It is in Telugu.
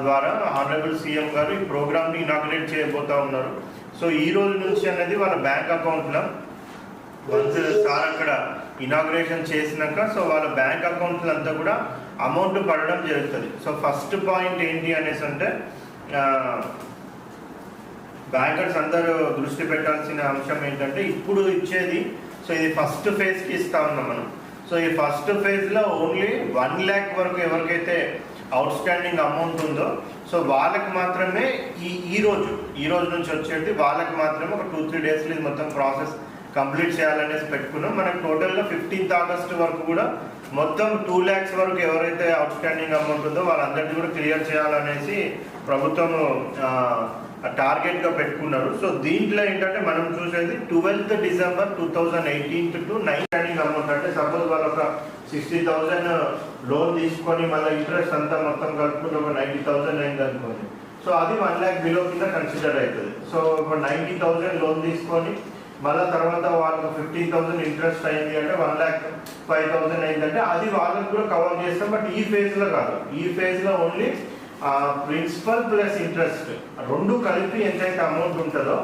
ద్వారా ఆనరబుల్ సీఎం గారు ఈ ప్రోగ్రామ్ని ఇనాగ్రేట్ చేయబోతా ఉన్నారు. సో ఈ రోజు నుంచి అనేది వాళ్ళ బ్యాంక్ అకౌంట్లో వన్స్ సార్ అక్కడ ఇనాగ్రేషన్ చేసినాక సో వాళ్ళ బ్యాంక్ అకౌంట్లు అంతా కూడా అమౌంట్ పడడం జరుగుతుంది. సో ఫస్ట్ పాయింట్ ఏంటి అనేసి అంటే బ్యాంకర్స్ అందరూ దృష్టి పెట్టాల్సిన అంశం ఏంటంటే ఇప్పుడు ఇచ్చేది సో ఇది ఫస్ట్ ఫేజ్కి ఇస్తా ఉన్నాం మనం. సో ఈ ఫస్ట్ ఫేజ్లో ఓన్లీ వన్ ల్యాక్ వరకు ఎవరికైతే అవుట్ స్టాండింగ్ అమౌంట్ ఉందో సో వాళ్ళకి మాత్రమే ఈ ఈ రోజు ఈ రోజు నుంచి వచ్చేది వాళ్ళకి మాత్రమే ఒక టూ త్రీ డేస్లో ఇది మొత్తం ప్రాసెస్ కంప్లీట్ చేయాలనేసి పెట్టుకున్నాం. మనకు టోటల్గా ఫిఫ్టీన్త్ ఆగస్ట్ వరకు కూడా మొత్తం టూ ల్యాక్స్ వరకు ఎవరైతే అవుట్ స్టాండింగ్ అమౌంట్ ఉందో వాళ్ళందరినీ కూడా క్లియర్ చేయాలనేసి ప్రభుత్వం టార్గెట్గా పెట్టుకున్నారు. సో దీంట్లో ఏంటంటే మనం చూసేది twelfth December two thousand eighteenth to nine standing amount అంటే సపోజ్ వాళ్ళు ఒక సిక్స్టీ థౌసండ్ లోన్ తీసుకొని మళ్ళీ ఇంట్రెస్ట్ అంతా మొత్తం కలుపుకుని ఒక నైంటీ థౌసండ్ అయింది అనుకోండి. సో అది వన్ ల్యాక్ బిలో కింద కన్సిడర్ అవుతుంది. సో ఒక నైంటీ థౌసండ్ లోన్ తీసుకొని మళ్ళీ తర్వాత వాళ్ళకి ఫిఫ్టీన్ థౌసండ్ ఇంట్రెస్ట్ అయింది అంటే వన్ ల్యాక్ ఫైవ్ థౌసండ్ అయిందంటే అది వాళ్ళకి కూడా కవర్ చేస్తాం. బట్ ఈ ఫేజ్లో కాదు. ఈ ఫేజ్లో ఓన్లీ ప్రిన్సిపల్ ప్లస్ ఇంట్రెస్ట్ రెండు కలిపి ఎంతైతే అమౌంట్ ఉంటుందో